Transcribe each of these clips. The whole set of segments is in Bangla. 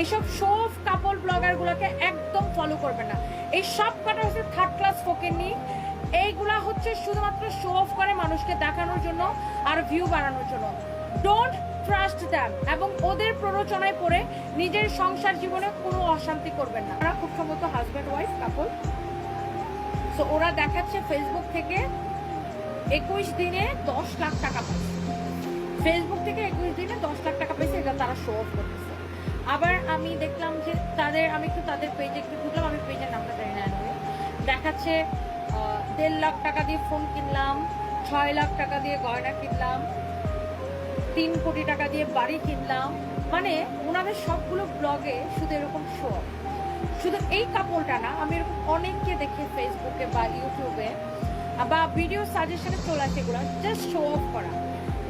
এইসব অফ কাপল ব্লগারগুলোকে একদম ফলো করবে না। এই সব কটা হচ্ছে থার্ড ক্লাস ফোকেনি এইগুলা হচ্ছে শুধুমাত্র শো অফ করে মানুষকে দেখানোর জন্য আর ভিউ বাড়ানোর জন্য। ডোন্ট ট্রাস্ট দ্যাম এবং ওদের প্ররোচনায় পড়ে নিজের সংসার জীবনে কোনো অশান্তি করবেন না। ওরা খুব সম্ভবত হাজব্যান্ড ওয়াইফ কাপল সো ওরা দেখাচ্ছে ফেসবুক থেকে একুশ দিনে দশ লাখ টাকা পাচ্ছে ফেসবুক থেকে একুশ দিনে দশ লাখ টাকা পেয়েছে এটা তারা শো অফ করতেছে। আবার আমি দেখলাম যে তাদের, আমি একটু তাদের পেজে একটু ঢুকলাম, আমি পেজের নামটা জানি না। দেখাচ্ছে দেড় লাখ টাকা দিয়ে ফোন কিনলাম, ছয় লাখ টাকা দিয়ে গয়না কিনলাম, তিন কোটি টাকা দিয়ে বাড়ি কিনলাম। মানে ওনাদের সবগুলো ব্লগে শুধু এরকম শো শুধু এই কাপড়টা না, আমি এরকম অনেককে দেখি ফেসবুকে বা ইউটিউবে বা ভিডিও সাজেশনে চলে আসে এগুলো জাস্ট শো অফ করা।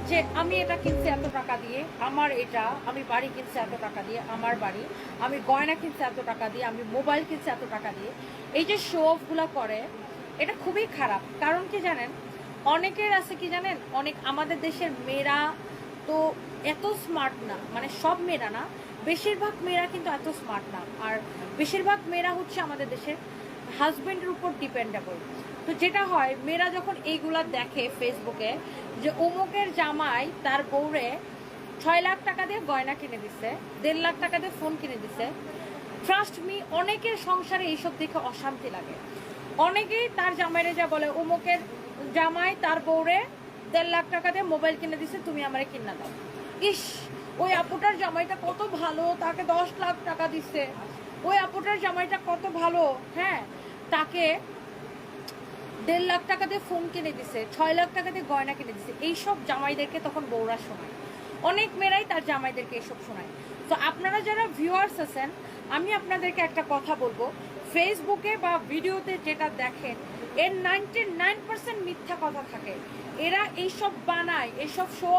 যে আমি এটা কিনছি এত টাকা দিয়ে, আমার এটা, আমি বাড়ি কিনছি এত টাকা দিয়ে, আমার বাড়ি, আমি গয়না কিনছি এত টাকা দিয়ে, আমি মোবাইল কিনছি এত টাকা দিয়ে, এই যে শো অফগুলো করে, এটা খুবই খারাপ। কারণ কি জানেন? অনেকের আছে কি জানেন? অনেক আমাদের দেশের মেয়েরা তো এত স্মার্ট না মানে সব মেয়েরা না, বেশিরভাগ মেয়েরা কিন্তু এত স্মার্ট না। আর বেশিরভাগ মেয়েরা হচ্ছে আমাদের দেশের হাজবেন্ডের উপর ডিপেন্ডেবল তো যেটা হয়, মেয়েরা যখন এইগুলা দেখে ফেসবুকে যে অমুকের জামাই তার বউরে ছয় লাখ টাকা দিয়ে গয়না কিনে দিছে, দেড় লাখ টাকা দিয়ে ফোন কিনে দিছে। ট্রাস্ট মি অনেকের সংসারে এইসব দেখে অশান্তি লাগে। অনেকেই তার জামাইরে যা বলে, অমুকের জামাই তার বউরে দেড় লাখ টাকা দিয়ে মোবাইল কিনে দিছে, তুমি আমারে কিনা দাও। ইস, ওই আপুটার জামাইটা কত ভালো, তাকে দশ লাখ টাকা দিছে। ওই আপুটার জামাইটা কত ভালো হ্যাঁ? তাকে দেড় লাখ টাকা দিয়ে ফোন কিনে দিছে, ছয় লাখ টাকা দিয়ে গয়না কিনে দিছে। এইসব জামাইদেরকে তখন বৌরা শোনায়। অনেক মেয়েরাই তার জামাইদেরকে এসব শোনায়। তো আপনারা যারা ভিউয়ার্স আছেন, আমি আপনাদেরকে একটা কথা বলব। ফেসবুকে বা ভিডিওতে যেটা দেখেন, এর নাইনটি নাইন পার্সেন্ট মিথ্যা কথা থাকে। এরা এইসব বানায় এইসব শো